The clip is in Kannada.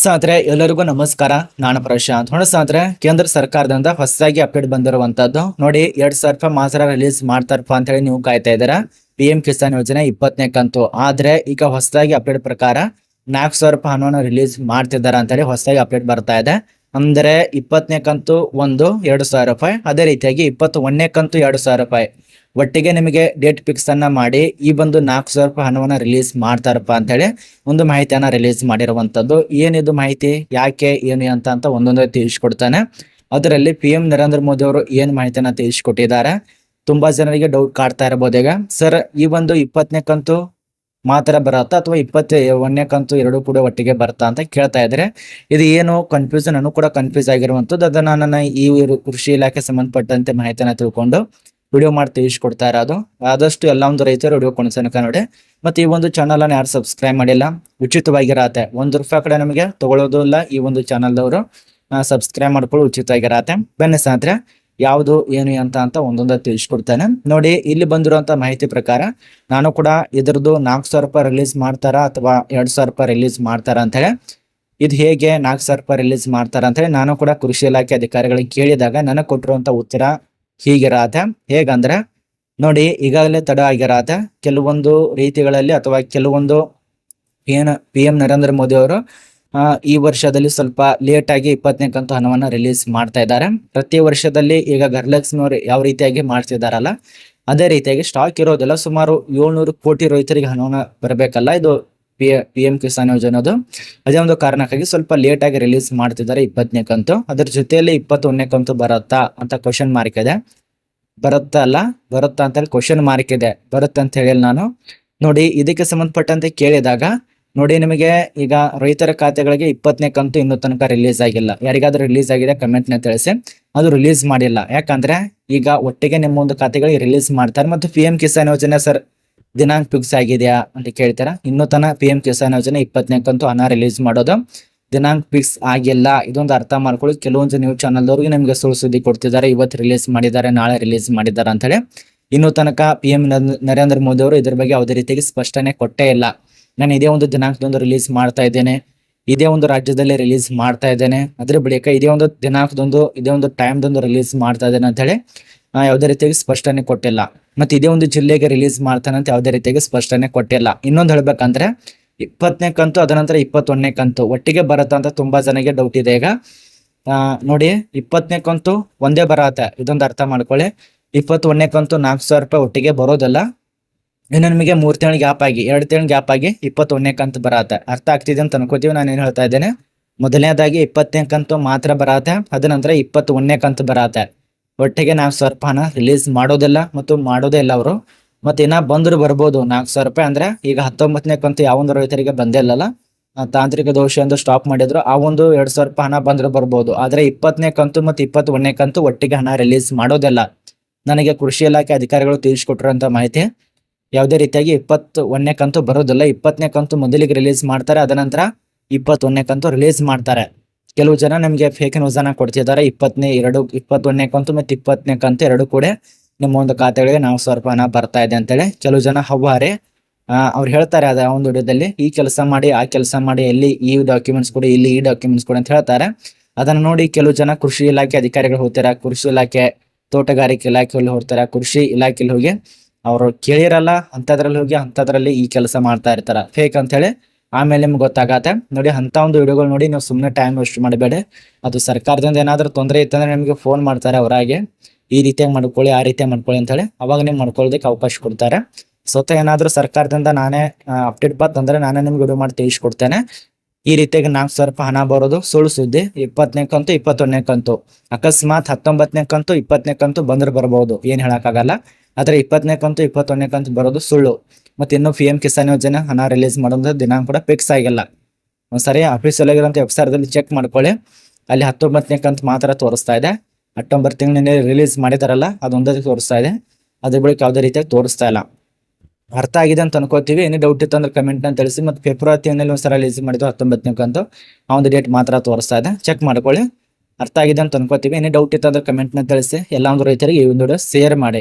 ಸ್ನೇಹಿತರೆ ಎಲ್ಲರಿಗೂ ನಮಸ್ಕಾರ. ನಾನು ಪ್ರಶಾಂತ್. ಸ್ನೇಹಿತರೆ ಕೇಂದ್ರ ಸರ್ಕಾರದಿಂದ ಹೊಸದಾಗಿ ಅಪ್ಡೇಟ್ ಬಂದಿರುವಂತದ್ದು. ನೋಡಿ, ಎರಡ್ ಸಾವಿರ ರೂಪಾಯಿ ಮಾತ್ರ ರಿಲೀಸ್ ಮಾಡ್ತಾರಪ್ಪ ಅಂತ ಹೇಳಿ ನೀವು ಕಾಯ್ತಾ ಇದ್ದೀರಾ? ಪಿ ಎಂ ಕಿಸಾನ್ ಯೋಜನೆ ಇಪ್ಪತ್ತನೇ ಕಂತು. ಆದ್ರೆ ಈಗ ಹೊಸದಾಗಿ ಅಪ್ಡೇಟ್ ಪ್ರಕಾರ ನಾಲ್ಕು ಸಾವಿರ ರೂಪಾಯಿ ಹಣವನ್ನು ರಿಲೀಸ್ ಮಾಡ್ತಿದ್ದಾರೆ ಅಂತ ಹೇಳಿ ಹೊಸದಾಗಿ ಅಪ್ಡೇಟ್ ಬರ್ತಾ ಇದೆ. ಅಂದ್ರೆ ಇಪ್ಪತ್ತನೇ ಕಂತು ಒಂದು, ಎರಡು ಸಾವಿರ ರೂಪಾಯಿ. ಅದೇ ರೀತಿಯಾಗಿ ಇಪ್ಪತ್ತು ಒಂದನೇ ಕಂತು ಎರಡು ಸಾವಿರ ರೂಪಾಯಿ. ಒಟ್ಟಿಗೆ ನಿಮಗೆ ಡೇಟ್ ಫಿಕ್ಸ್ ಅನ್ನ ಮಾಡಿ ಈ ಬಂದು ನಾಲ್ಕು ಸಾವಿರ ರೂಪಾಯಿ ಹಣವನ್ನ ರಿಲೀಸ್ ಮಾಡ್ತಾರಪ್ಪ ಅಂತ ಹೇಳಿ ಒಂದು ಮಾಹಿತಿಯನ್ನ ರಿಲೀಸ್ ಮಾಡಿರುವಂತದ್ದು. ಏನಿದು ಮಾಹಿತಿ? ಯಾಕೆ? ಏನು ಅಂತ ಅಂತ ಒಂದೊಂದೇ ತಿಳಿಸ್ಕೊಡ್ತಾನೆ. ಅದರಲ್ಲಿ ಪಿ ಎಂ ನರೇಂದ್ರ ಮೋದಿ ಅವರು ಏನ್ ಮಾಹಿತಿಯನ್ನ ತಿಳಿಸ್ಕೊಟ್ಟಿದ್ದಾರೆ? ತುಂಬಾ ಜನರಿಗೆ ಡೌಟ್ ಕಾಡ್ತಾ ಇರಬಹುದು ಈಗ. ಸರ್ ಈ ಒಂದು ಇಪ್ಪತ್ತನೇ ಕಂತು ಮಾತ್ರ ಬರತ್ತಾ ಅಥವಾ ಇಪ್ಪತ್ತ, ಒಂದನೇ ಕಂತು ಎರಡು ಕೂಡ ಒಟ್ಟಿಗೆ ಬರ್ತಾ ಅಂತ ಕೇಳ್ತಾ ಇದ್ರೆ ಇದು ಏನು ಕನ್ಫ್ಯೂಸನ್ ಅನ್ನು ಕೂಡ ಕನ್ಫ್ಯೂಸ್ ಆಗಿರುವಂತದ್ದು. ಅದನ್ನ ನನ್ನ ಈ ಕೃಷಿ ಇಲಾಖೆ ಸಂಬಂಧಪಟ್ಟಂತೆ ಮಾಹಿತಿಯನ್ನ ತಿಳ್ಕೊಂಡು ವಿಡಿಯೋ ಮಾಡಿ ತಿಳಿಸ್ಕೊಡ್ತಾ ಇರೋದು. ಆದಷ್ಟು ಎಲ್ಲ ಒಂದು ರೈತರು ವಿಡಿಯೋ ಕೊಣಿಸನಕ ನೋಡಿ. ಮತ್ತು ಈ ಒಂದು ಚಾನಲನ್ನು ಯಾರು ಸಬ್ಸ್ಕ್ರೈಬ್ ಮಾಡಿಲ್ಲ, ಉಚಿತವಾಗಿರತ್ತೆ. ಒಂದು ರೂಪಾಯಿ ಕಡೆ ನಮಗೆ ತಗೊಳ್ಳೋದು ಇಲ್ಲ ಈ ಒಂದು ಚಾನಲ್ದವರು ಸಬ್ಸ್ಕ್ರೈಬ್ ಮಾಡ್ಕೊಳ್ಳೋ ಉಚಿತವಾಗಿರತ್ತೆ. ಬನ್ನಿ ಸಾಂದ್ರೆ ಯಾವುದು, ಏನು ಅಂತ ಅಂತ ಒಂದೊಂದು ತಿಳಿಸ್ಕೊಡ್ತೇನೆ ನೋಡಿ, ಇಲ್ಲಿ ಬಂದಿರುವಂತ ಮಾಹಿತಿ ಪ್ರಕಾರ ನಾನು ಕೂಡ ಇದ್ರದ್ದು ನಾಲ್ಕು ಸಾವಿರ ರೂಪಾಯಿ ರಿಲೀಸ್ ಮಾಡ್ತಾರ ಅಥವಾ ಎರಡ್ ಸಾವಿರ ರೂಪಾಯಿ ರಿಲೀಸ್ ಮಾಡ್ತಾರ ಅಂತ ಹೇಳಿ. ಇದು ಹೇಗೆ ನಾಲ್ಕು ಸಾವಿರ ರೂಪಾಯಿ ರಿಲೀಸ್ ಮಾಡ್ತಾರ ಅಂತ ಹೇಳಿ ನಾನು ಕೂಡ ಕೃಷಿ ಇಲಾಖೆ ಅಧಿಕಾರಿಗಳಿಗೆ ಕೇಳಿದಾಗ ನನಗೆ ಕೊಟ್ಟಿರುವಂತ ಉತ್ತರ ಹೀಗಿರತ್ತೆ ಹೇಗಂದ್ರೆ, ನೋಡಿ, ಈಗಾಗಲೇ ತಡ ಆಗಿರತ್ತೆ ಕೆಲವೊಂದು ರೀತಿಗಳಲ್ಲಿ ಅಥವಾ ಕೆಲವೊಂದು ಏನು ಪಿ ಎಂ ನರೇಂದ್ರ ಮೋದಿ ಅವರು ಈ ವರ್ಷದಲ್ಲಿ ಸ್ವಲ್ಪ ಲೇಟ್ ಆಗಿ ಇಪ್ಪತ್ತನೇ ಕಂತು ಹಣವನ್ನು ರಿಲೀಸ್ ಮಾಡ್ತಾ ಇದ್ದಾರೆ. ಪ್ರತಿ ವರ್ಷದಲ್ಲಿ ಈಗ ಗರ್ಲಕ್ಷ್ಮಿ ಅವರು ಯಾವ ರೀತಿಯಾಗಿ ಮಾಡ್ತಿದಾರಲ್ಲ ಅದೇ ರೀತಿಯಾಗಿ ಸ್ಟಾಕ್ ಇರೋದಿಲ್ಲ ಸುಮಾರು ಏಳ್ನೂರು ಕೋಟಿ ರೈತರಿಗೆ ಹಣವನ್ನು ಬರಬೇಕಲ್ಲ, ಇದು ಪಿ ಪಿ ಎಂ ಕಿಸಾನ್ ಯೋಜನೆ ಅದು. ಅದೇ ಒಂದು ಕಾರಣಕ್ಕಾಗಿ ಸ್ವಲ್ಪ ಲೇಟ್ ಆಗಿ ರಿಲೀಸ್ ಮಾಡ್ತಿದ್ದಾರೆ ಇಪ್ಪತ್ತನೇ ಕಂತು. ಅದ್ರ ಜೊತೆಯಲ್ಲಿ ಇಪ್ಪತ್ತೊಂದನೇ ಕಂತು ಬರುತ್ತಾ ಅಂತ ಕ್ವಶನ್ ಮಾರ್ಕ್ ಇದೆ. ಬರುತ್ತಾ ಅಲ್ಲ, ಬರುತ್ತಾ ಅಂತ ಹೇಳಿ ಕ್ವಶನ್ ಮಾರ್ಕ್ ಇದೆ. ಬರುತ್ತೆ ಅಂತ ಹೇಳಿ ನಾನು. ನೋಡಿ, ಇದಕ್ಕೆ ಸಂಬಂಧಪಟ್ಟಂತೆ ಕೇಳಿದಾಗ, ನೋಡಿ ನಿಮಗೆ ಈಗ ರೈತರ ಖಾತೆಗಳಿಗೆ ಇಪ್ಪತ್ತನೇ ಕಂತು ಇನ್ನೂ ತನಕ ರಿಲೀಸ್ ಆಗಿಲ್ಲ. ಯಾರಿಗಾದ್ರೂ ರಿಲೀಸ್ ಆಗಿದೆ ಕಮೆಂಟ್ನ ತಿಳಿಸಿ. ಅದು ರಿಲೀಸ್ ಮಾಡಿಲ್ಲ. ಯಾಕಂದ್ರೆ ಈಗ ಒಟ್ಟಿಗೆ ನಿಮ್ಮ ಒಂದು ಖಾತೆಗಳಿಗೆ ರಿಲೀಸ್ ಮಾಡ್ತಾರೆ. ಮತ್ತು ಪಿ ಕಿಸಾನ್ ಯೋಜನೆ ಸರ್ ದಿನಾಂಕ ಫಿಕ್ಸ್ ಆಗಿದೆಯಾ ಅಂತ ಕೇಳ್ತಾರೆ? ಇನ್ನೂ ತನ ಪಿ ಎಂ ಕಿಸಾನ್ ಯೋಜನೆ ಇಪ್ಪತ್ತನೇಕಂತೂ ಹಣ ರಿಲೀಸ್ ಮಾಡೋದು. ದಿನಾಂಕ ಫಿಕ್ಸ್ ಆಗಿಲ್ಲ. ಇದೊಂದು ಅರ್ಥ ಮಾಡ್ಕೊಳ್ಳಿ. ಕೆಲವೊಂದು ನ್ಯೂಸ್ ಚಾನಲ್ದವ್ರಿಗೆ ನಿಮಗೆ ಸುಳ್ಳು ಸುದ್ದಿ ಕೊಡ್ತಿದ್ದಾರೆ. ಇವತ್ತು ರಿಲೀಸ್ ಮಾಡಿದ್ದಾರೆ, ನಾಳೆ ರಿಲೀಸ್ ಮಾಡಿದ್ದಾರೆ ಅಂತ ಹೇಳಿ. ಇನ್ನೂ ತನಕ ಪಿ ಎಂ ನರೇಂದ್ರ ಮೋದಿ ಅವರು ಇದ್ರ ಬಗ್ಗೆ ಯಾವುದೇ ರೀತಿಯಾಗಿ ಸ್ಪಷ್ಟನೆ ಕೊಟ್ಟೇ ಇಲ್ಲ. ನಾನು ಇದೇ ಒಂದು ದಿನಾಂಕದೊಂದು ರಿಲೀಸ್ ಮಾಡ್ತಾ ಇದ್ದೇನೆ. ಇದೇ ಒಂದು ರಾಜ್ಯದಲ್ಲಿ ರಿಲೀಸ್ ಮಾಡ್ತಾ ಇದ್ದೇನೆ. ಅದ್ರ ಬಳಿಕ ಇದೇ ಒಂದು ದಿನಾಂಕದೊಂದು, ಇದೇ ಒಂದು ಟೈಮ್ದೊಂದು ರಿಲೀಸ್ ಮಾಡ್ತಾ ಇದ್ದೇನೆ ಅಂತ ಹೇಳಿ ಯಾವುದೇ ರೀತಿಯಾಗಿ ಸ್ಪಷ್ಟನೆ ಕೊಟ್ಟಿಲ್ಲ. ಮತ್ತೆ ಇದೇ ಒಂದು ಜಿಲ್ಲೆಗೆ ರಿಲೀಸ್ ಮಾಡ್ತಾನೆ ಅಂತ ಯಾವುದೇ ರೀತಿಯಾಗಿ ಸ್ಪಷ್ಟನೆ ಕೊಟ್ಟಿಲ್ಲ. ಇನ್ನೊಂದು ಹೇಳ್ಬೇಕಂದ್ರೆ, ಇಪ್ಪತ್ತನೇ ಕಂತು, ಅದ ನಂತರ ಇಪ್ಪತ್ತೊಂದನೇ ಕಂತು, ಒಟ್ಟಿಗೆ ಬರುತ್ತಾ ಅಂತ ತುಂಬಾ ಜನಗೆ ಡೌಟ್ ಇದೆ ಈಗ. ನೋಡಿ, ಇಪ್ಪತ್ತನೇ ಕಂತು ಒಂದೇ ಬರತ್ತೆ. ಇದೊಂದು ಅರ್ಥ ಮಾಡ್ಕೊಳ್ಳಿ. ಇಪ್ಪತ್ತೊಂದನೇ ಕಂತು ನಾಲ್ಕು ಸಾವಿರ ರೂಪಾಯಿ ಒಟ್ಟಿಗೆ ಬರೋದಲ್ಲ. ಇನ್ನು ನಿಮಗೆ ಮೂರು ತಿಂಗಳು ಗ್ಯಾಪ್ ಆಗಿ, ಎರಡು ತಿಂಗಳು ಗ್ಯಾಪ್ ಆಗಿ ಇಪ್ಪತ್ತೊಂದನೇ ಕಂತು ಬರತ್ತೆ. ಅರ್ಥ ಆಗ್ತಿದೆ ಅಂತ ಅನ್ಕೋತೀವಿ, ನಾನು ಏನು ಹೇಳ್ತಾ ಇದ್ದೇನೆ? ಮೊದಲನೇದಾಗಿ ಇಪ್ಪತ್ತನೇ ಕಂತು ಮಾತ್ರ ಬರತ್ತೆ, ಅದ ನಂತರ ಇಪ್ಪತ್ತೊಂದನೇ ಕಂತು ಬರತ್ತೆ. ಒಟ್ಟಿಗೆ ನಾಲ್ಕು ಸಾವಿರ ರೂಪಾಯಿ ಹಣ ರಿಲೀಸ್ ಮಾಡೋದಿಲ್ಲ ಮತ್ತು ಮಾಡೋದೇ ಇಲ್ಲ ಅವರು. ಮತ್ತೆ ಇನ್ನ ಬಂದ್ರು ಬರ್ಬೋದು, ನಾಲ್ಕು ಸಾವಿರ ರೂಪಾಯಿ ಅಂದ್ರೆ ಈಗ ಹತ್ತೊಂಬತ್ತನೇ ಕಂತು ಯಾವೊಂದು ರೈತರಿಗೆ ಬಂದೇ ಇಲ್ಲಲ್ಲ? ತಾಂತ್ರಿಕ ದೋಷ ಎಂದು ಸ್ಟಾಪ್ ಮಾಡಿದ್ರು, ಆ ಒಂದು ಎರಡು ಸಾವಿರ ರೂಪಾಯಿ ಹಣ ಬಂದ್ರೆ ಬರ್ಬೋದು. ಆದರೆ ಇಪ್ಪತ್ತನೇ ಕಂತು ಮತ್ತು ಇಪ್ಪತ್ತೊಂದನೇ ಕಂತು ಒಟ್ಟಿಗೆ ಹಣ ರಿಲೀಸ್ ಮಾಡೋದಿಲ್ಲ. ನನಗೆ ಕೃಷಿ ಇಲಾಖೆ ಅಧಿಕಾರಿಗಳು ತಿಳಿಸ್ಕೊಟ್ಟಿರುವಂತ ಮಾಹಿತಿ. ಯಾವುದೇ ರೀತಿಯಾಗಿ ಇಪ್ಪತ್ತು ಒಂದನೇ ಕಂತು ಬರೋದಿಲ್ಲ. ಇಪ್ಪತ್ತನೇ ಕಂತು ಮೊದಲಿಗೆ ರಿಲೀಸ್ ಮಾಡ್ತಾರೆ. ಅದ ನಂತರ ಇಪ್ಪತ್ತೊಂದನೇ ಕಂತು ರಿಲೀಸ್ ಮಾಡ್ತಾರೆ. ಕೆಲವು ಜನ ನಿಮಗೆ ಫೇಕ್ ನ್ಯೂಸ್ ಅನ್ನ ಕೊಡ್ತಿದ್ದಾರೆ. ಇಪ್ಪತ್ತನೇ, ಎರಡು, ಇಪ್ಪತ್ತೊಂದನೇ ಕಂತು ಮತ್ತು ಇಪ್ಪತ್ತನೇ ಕಂತು ಎರಡು ಕೂಡ ನಿಮ್ಮ ಒಂದು ಖಾತೆಗಳಿಗೆ ನಾವು ಸ್ವಲ್ಪ ಹಣ ಬರ್ತಾ ಇದೆ ಅಂತೇಳಿ ಕೆಲವು ಜನ ಹವ್ವಾರೆ ಅವ್ರು ಹೇಳ್ತಾರೆ ಅದ ಒಂದು ವಿಡಿಯೋದಲ್ಲಿ, ಈ ಕೆಲಸ ಮಾಡಿ, ಆ ಕೆಲಸ ಮಾಡಿ, ಎಲ್ಲಿ ಈ ಡಾಕ್ಯುಮೆಂಟ್ಸ್ ಕೊಡಿ, ಇಲ್ಲಿ ಈ ಡಾಕ್ಯುಮೆಂಟ್ಸ್ ಕೊಡಿ ಅಂತ ಹೇಳ್ತಾರೆ. ಅದನ್ನ ನೋಡಿ ಕೆಲವು ಜನ ಕೃಷಿ ಇಲಾಖೆ ಅಧಿಕಾರಿಗಳು ಹೋಗ್ತಾರೆ. ಕೃಷಿ ಇಲಾಖೆ, ತೋಟಗಾರಿಕೆ ಇಲಾಖೆಯಲ್ಲಿ ಹೋಗ್ತಾರೆ. ಕೃಷಿ ಇಲಾಖೆಯಲ್ಲಿ ಹೋಗಿ ಅವರು ಕೇಳಿರಲ್ಲ ಅಂತದ್ರಲ್ಲಿ ಹೋಗಿ ಅಂತದ್ರಲ್ಲಿ ಈ ಕೆಲಸ ಮಾಡ್ತಾ ಇರ್ತಾರ. ಫೇಕ್ ಅಂತ ಹೇಳಿ ಆಮೇಲೆ ನಿಮ್ಗೆ ಗೊತ್ತಾಗತ್ತೆ. ನೋಡಿ ಅಂತ ಒಂದು ವಿಡಿಯೋಗಳು ನೋಡಿ, ನೀವು ಸುಮ್ಮನೆ ಟೈಮ್ ವೇಸ್ಟ್ ಮಾಡಬೇಡಿ. ಅದು ಸರ್ಕಾರದಿಂದ ಏನಾದರೂ ತೊಂದರೆ ಇತ್ತಂದ್ರೆ ನಿಮಗೆ ಫೋನ್ ಮಾಡ್ತಾರೆ ಅವರಾಗೆ ಈ ರೀತಿಯಾಗಿ ಮಾಡ್ಕೊಳ್ಳಿ, ಆ ರೀತಿಯಾಗಿ ಮಾಡ್ಕೊಳ್ಳಿ ಅಂತ ಹೇಳಿ ಅವಾಗ ನೀವು ಮಾಡ್ಕೊಳ್ಳೋದಕ್ಕೆ ಅವಕಾಶ ಕೊಡ್ತಾರೆ. ಸ್ವತಃ ಏನಾದರೂ ಸರ್ಕಾರದಿಂದ ನಾನೇ ಅಪ್ಡೇಟ್ ಬಂತಂದ್ರೆ ನಾನೇ ನಿಮ್ಗೆ ವಿಡಿಯೋ ಮಾಡಿ ತಿಳಿಸ್ಕೊಡ್ತೇನೆ. ಈ ರೀತಿಯಾಗಿ ನಾಲ್ಕು ಸಾವಿರ ರೂಪಾಯಿ ಹಣ ಬರೋದು ಸುಳ್ಳು ಸುದ್ದಿ. ಇಪ್ಪತ್ತನೇ ಕಂತು, ಇಪ್ಪತ್ತೊಂದನೇ ಕಂತು. ಅಕಸ್ಮಾತ್ ಹತ್ತೊಂಬತ್ತನೇ ಕಂತು, ಇಪ್ಪತ್ತನೇ ಕಂತು ಬಂದ್ರೆ ಬರ್ಬೋದು. ಏನು ಹೇಳಕ್ಕಾಗಲ್ಲ. ಆದ್ರೆ ಇಪ್ಪತ್ತನೇ ಕಂತು, ಇಪ್ಪತ್ತೊಂದನೇ ಕಂತು ಬರೋದು ಸುಳ್ಳು. ಮತ್ತು ಇನ್ನೂ ಪಿ ಎಂ ಕಿಸಾನ್ ಯೋಜನೆ ಹಣ ರಿಲೀಸ್ ಮಾಡೋದು ದಿನಾಂಕ ಕೂಡ ಫಿಕ್ಸ್ ಆಗಿಲ್ಲ. ಒಂದ್ಸರಿ ಆಫೀಸಲ್ಲಿ ಇರೋಂಥ ವೆಬ್ಸೈಟ್ದಲ್ಲಿ ಚೆಕ್ ಮಾಡ್ಕೊಳ್ಳಿ. ಅಲ್ಲಿ ಹತ್ತೊಂಬತ್ತನೇ ಕಂತು ಮಾತ್ರ ತೋರಿಸ್ತಾ ಇದೆ. ಅಕ್ಟೋಬರ್ ತಿಂಗಳಿನಲ್ಲಿ ರಿಲೀಸ್ ಮಾಡಿದಾರಲ್ಲ ಅದೊಂದಕ್ಕೆ ತೋರಿಸ್ತಾ ಇದೆ. ಅದ್ರ ಬಳಿಕ ಯಾವುದೇ ರೀತಿಯಾಗಿ ತೋರಿಸ್ತಾ ಇಲ್ಲ. ಅರ್ಥ ಆಗಿದೆ ಅಂತ ಅನ್ಕೋತೀವಿ. ಏನೇ ಡೌಟ್ ಇತ್ತು ಅಂದ್ರೆ ಕಮೆಂಟ್ನ ತಿಳಿಸಿ. ಮತ್ತೆ ಫೆಬ್ರವರಿ ತಿಂಗಳಲ್ಲಿ ಒಂದ್ಸಲ ರಿಲೀಸ್ ಮಾಡಿದ್ರು ಹತ್ತೊಂಬತ್ತನೇ ಕಂತು, ಆ ಒಂದು ಡೇಟ್ ಮಾತ್ರ ತೋರಿಸ್ತಾ ಇದೆ. ಚೆಕ್ ಮಾಡ್ಕೊಳ್ಳಿ. ಅರ್ಥ ಆಗಿದೆ ಅಂತ ಅನ್ಕೋತೀವಿ. ಏನೇ ಡೌಟ್ ಇತ್ತು ಅಂದ್ರೆ ಕಮೆಂಟ್ನ ತಿಳಿಸಿ. ಎಲ್ಲ ಒಂದು ರೈತರಿಗೆ ಈ ಒಂದು ಶೇರ್ ಮಾಡಿ.